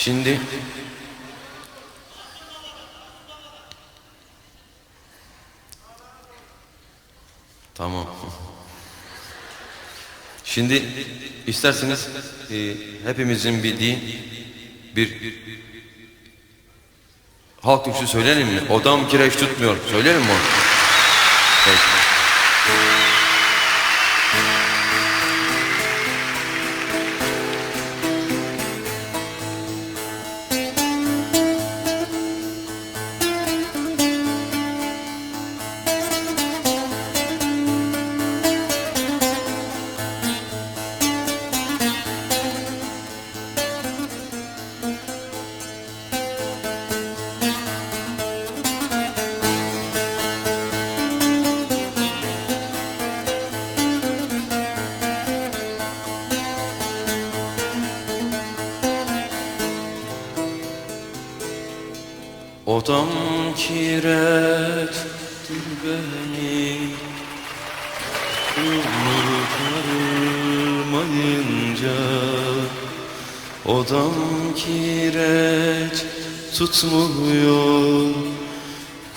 Şimdi Tamam. Şimdi isterseniz e, hepimizin bildiği bir halk türküsü söyleyelim mi? Odam kireç tutmuyor. Söyleyelim mi onu? Odam kireçtir beni. Umur karmayınca Odam kireç tutmuyor.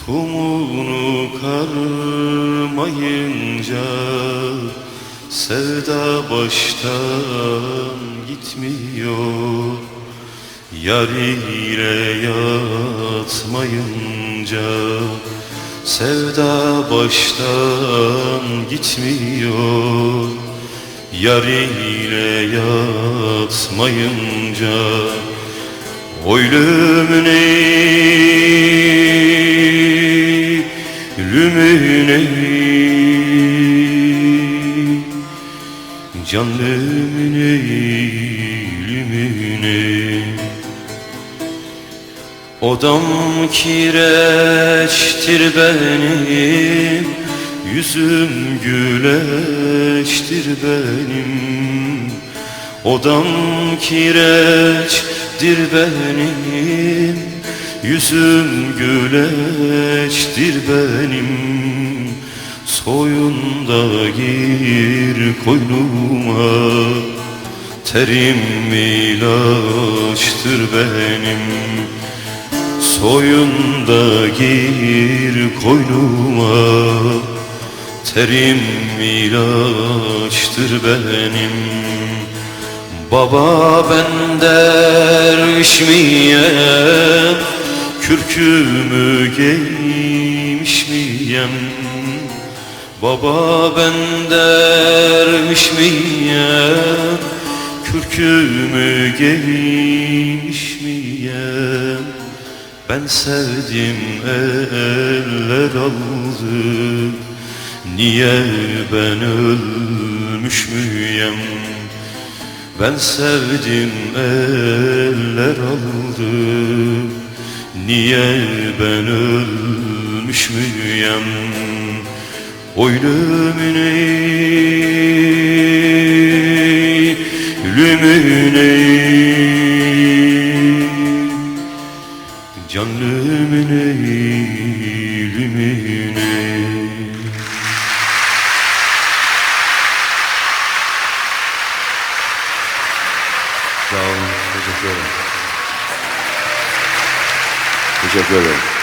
Kumunu karmayınca Sevda baştan gitmiyor Yar ile yatmayınca Sevda baştan gitmiyor. Yar ile yatmayınca Oy lümüne Lümüne Can lümüne Lümüne Odam kireçtir benim Yüzüm güleçtir benim. Odam kireçtir benim Yüzüm güleçtir benim. Soyunda gir koynuma Terim ilaçtır benim Soyunda gir koynuma Terim ilaçtır benim. Baba ben derviş miyem Kürkümü giymiş miyem? Baba ben derviş miyem Kürkümü giymiş miyem ben sevdim eller aldı. Niye ben ölmüş müyem Ben sevdim eller aldı. Niye ben ölmüş müyem Oy lümüne Can lümüne lümüne Sağ olun, teşekkür ederim. Teşekkür ederim.